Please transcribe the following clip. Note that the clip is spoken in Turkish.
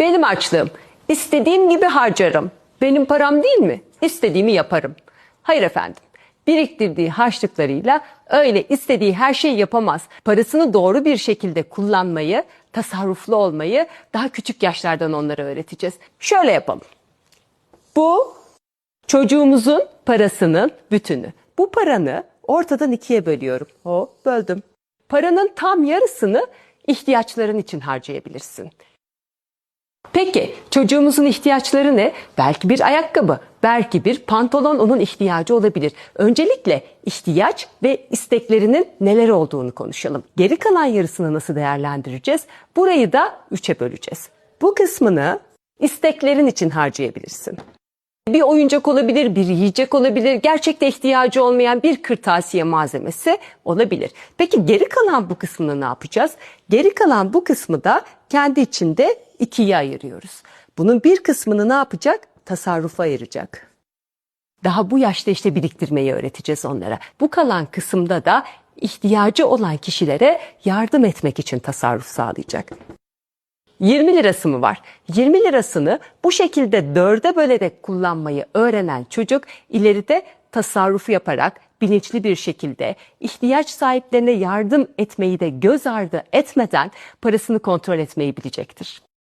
Benim açlığım. İstediğim gibi harcarım. Benim param değil mi? İstediğimi yaparım. Hayır efendim. Biriktirdiği harçlıklarıyla öyle istediği her şeyi yapamaz. Parasını doğru bir şekilde kullanmayı, tasarruflu olmayı daha küçük yaşlardan onlara öğreteceğiz. Şöyle yapalım. Bu çocuğumuzun parasının bütünü. Bu paranı ortadan ikiye bölüyorum. O böldüm. Paranın tam yarısını ihtiyaçların için harcayabilirsin. Peki çocuğumuzun ihtiyaçları ne? Belki bir ayakkabı, belki bir pantolon onun ihtiyacı olabilir. Öncelikle ihtiyaç ve isteklerinin neler olduğunu konuşalım. Geri kalan yarısını nasıl değerlendireceğiz? Burayı da üçe böleceğiz. Bu kısmını isteklerin için harcayabilirsin. Bir oyuncak olabilir, bir yiyecek olabilir, gerçekte ihtiyacı olmayan bir kırtasiye malzemesi olabilir. Peki geri kalan bu kısmını ne yapacağız? Geri kalan bu kısmı da kendi içinde ikiye ayırıyoruz. Bunun bir kısmını ne yapacak? Tasarrufa ayıracak. Daha bu yaşta işte biriktirmeyi öğreteceğiz onlara. Bu kalan kısımda da ihtiyacı olan kişilere yardım etmek için tasarruf sağlayacak. 20 lirası mı var? 20 lirasını bu şekilde dörde bölerek kullanmayı öğrenen çocuk ileride tasarrufu yaparak bilinçli bir şekilde ihtiyaç sahiplerine yardım etmeyi de göz ardı etmeden parasını kontrol etmeyi bilecektir.